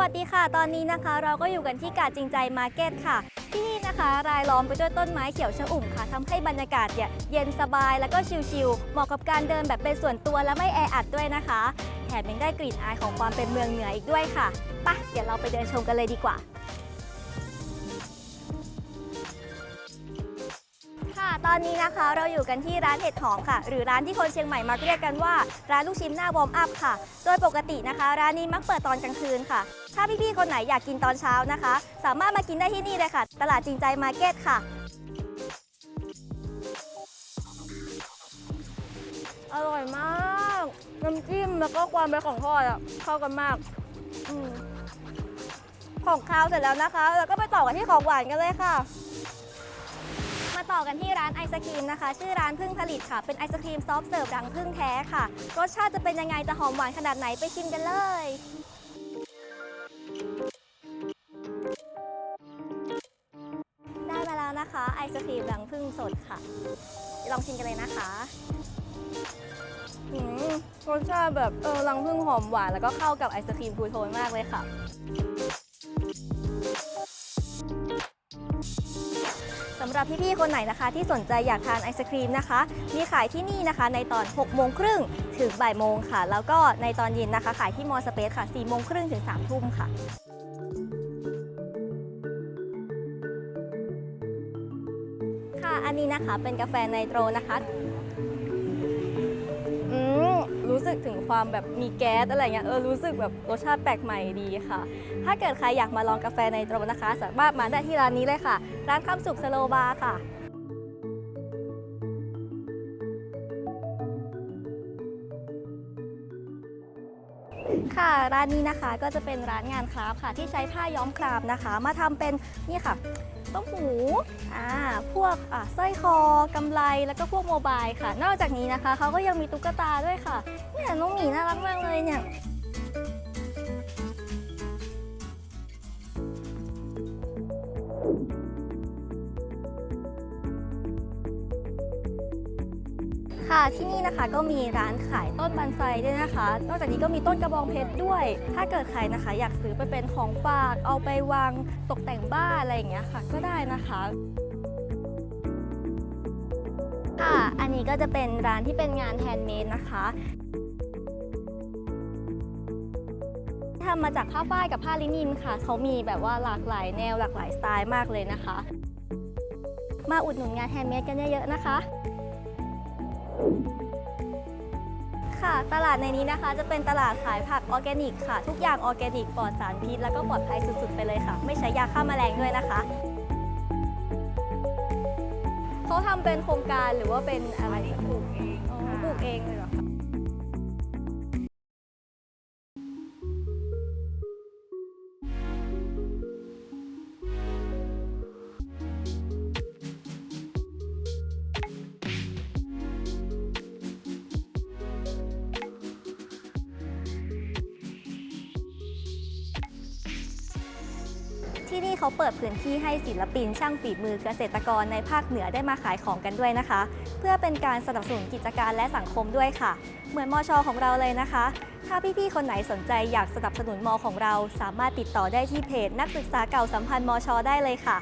วัสดีค่ะ ตอนนี้นะคะ เราก็อยู่กันที่กาดจริงใจมาร์เก็ตค่ะ ที่นี่นะคะรายล้อมไปด้วยต้นไม้เขียวชอุ่มค่ะทำให้บรรยากาศเนี่ยเย็นสบายแล้วก็ชิลๆเหมาะกับการเดินแบบเป็นส่วนตัวและไม่แออัดด้วยนะคะ แถมยังได้กลิ่นอายของความเป็นเมืองเหนืออีกด้วยค่ะปะเดี๋ยวเราไปเดินชมกันเลยดีกว่า ตอนนี้นะคะเราอยู่กันที่ร้านเห็ดหอมค่ะ หรือร้านที่คนเชียงใหม่มักเรียกกันว่า ร้านลูกชิ้นหน้าวอร์มอัพค่ะ โดยปกตินะคะ ร้านนี้มักเปิดตอนกลางคืนค่ะ ถ้าพี่ๆคนไหนอยากกินตอนเช้านะคะ สามารถมากินได้ที่นี่เลยค่ะ ตลาดจริงใจมาร์เก็ตค่ะอร่อยมากน้ำจิ้มแล้วก็ความเป็นของทอดอะเข้ากันมากอมของคาวเสร็จแล้วนะคะ แล้วก็ไปต่อกันที่ของหวานกันเลยค่ะมา ต่อกันที่ร้านไอศครีมนะคะ ชื่อร้านพึ่งผลิตค่ะ เป็นไอศครีมซอฟต์เสิร์ฟรังพึ่งแท้ค่ะ รสชาติจะเป็นยังไงจะหอมหวานขนาดไหนไปชิมกันเลยได้มาแล้วนะคะ ไอศครีมรังพึ่งสดค่ะ ลองชิมกันเลยนะคะอืมรสชาติแบบเออรังพึ่งหอมหวานแล้วก็เข้ากับไอศครีมทูโทนมากเลยค่ะ หรับพี่ๆคนไหนนะคะ ที่สนใจอยากทานไอศครีมนะคะ มีขายที่นี่นะคะในตอน 6 โมงครึ่งถึงบ่ายโมงค่ะ แล้วก็ในตอนเย็นนะคะ ขายที่มอสเปซค่ะ 4 โมงครึ่งถึง 3 ทุ่มค่ะค่ะ อันนี้นะคะเป็นกาแฟไนโตรนะคะ สึกถึงความแบบมีแก๊สอะไรเงี้ยเออรู้สึกแบบรสชาติแปลกใหม่ดีค่ะ ถ้าเกิดใครอยากมาลองกาแฟในตรนะคะ สามารถมาได้ที่ร้านนี้เลยค่ะ ร้านข้ามสุขสโลบาร์ค่ะ ค่ะ ร้านนี้นะคะก็จะเป็นร้านงานคราฟค่ะ ที่ใช้ผ้าย้อมคราฟนะคะ มาทำเป็นนี่ค่ะต้มหูอ่าพวกอ่าสร้อยคอกำไลแล้วก็พวกโมบายค่ะ นอกจากนี้นะคะเขาก็ยังมีตุ๊กตาด้วยค่ะเนี่ยน้องหมีน่ารักมากเลยเนี่ย ค่ะที่นี่นะคะก็มีร้านขายต้นบันไซด้วยนะคะ นอกจากนี้ก็มีต้นกระบองเพชรด้วย ถ้าเกิดใครนะคะ อยากซื้อไปเป็นของฝากเอาไปวางตกแต่งบ้านอะไรอย่างเงี้ยค่ะ ก็ได้นะคะค่ะอันนี้ก็จะเป็นร้านที่เป็นงานแฮนด์เมดนะคะทำมาจากผ้าฝ้ายกับผ้าลินินค่ะ เขามีแบบว่าหลากหลายแนวหลากหลายสไตล์มากเลยนะคะ มาอุดหนุนงานแฮนด์เมดกันเยอะๆนะคะ ค่ะตลาดในนี้นะคะจะเป็นตลาดขายผักออร์แกนิกค่ะ ทุกอย่างออร์แกนิกปลอดสารพิษแล้วก็ปลอดภัยสุดๆ ไปเลยค่ะ ไม่ใช้ยาฆ่าแมลงด้วยนะคะเขาทำเป็นโครงการหรือว่าเป็นอะไรปลูกเองปลูกเองเลยเหรอคะ นี่เขาเปิดพื้นที่ให้ศิลปิน ช่างฝีมือเกษตรกรในภาคเหนือได้มาขายของกันด้วยนะคะ เพื่อเป็นการสนับสนุนกิจการและสังคมด้วยค่ะ เหมือนมอชอของเราเลยนะคะ ถ้าพี่ๆคนไหนสนใจอยากสนับสนุนมอของเรา สามารถติดต่อได้ที่เพจนักศึกษาเก่าสัมพันธ์มอชอได้เลยค่ะ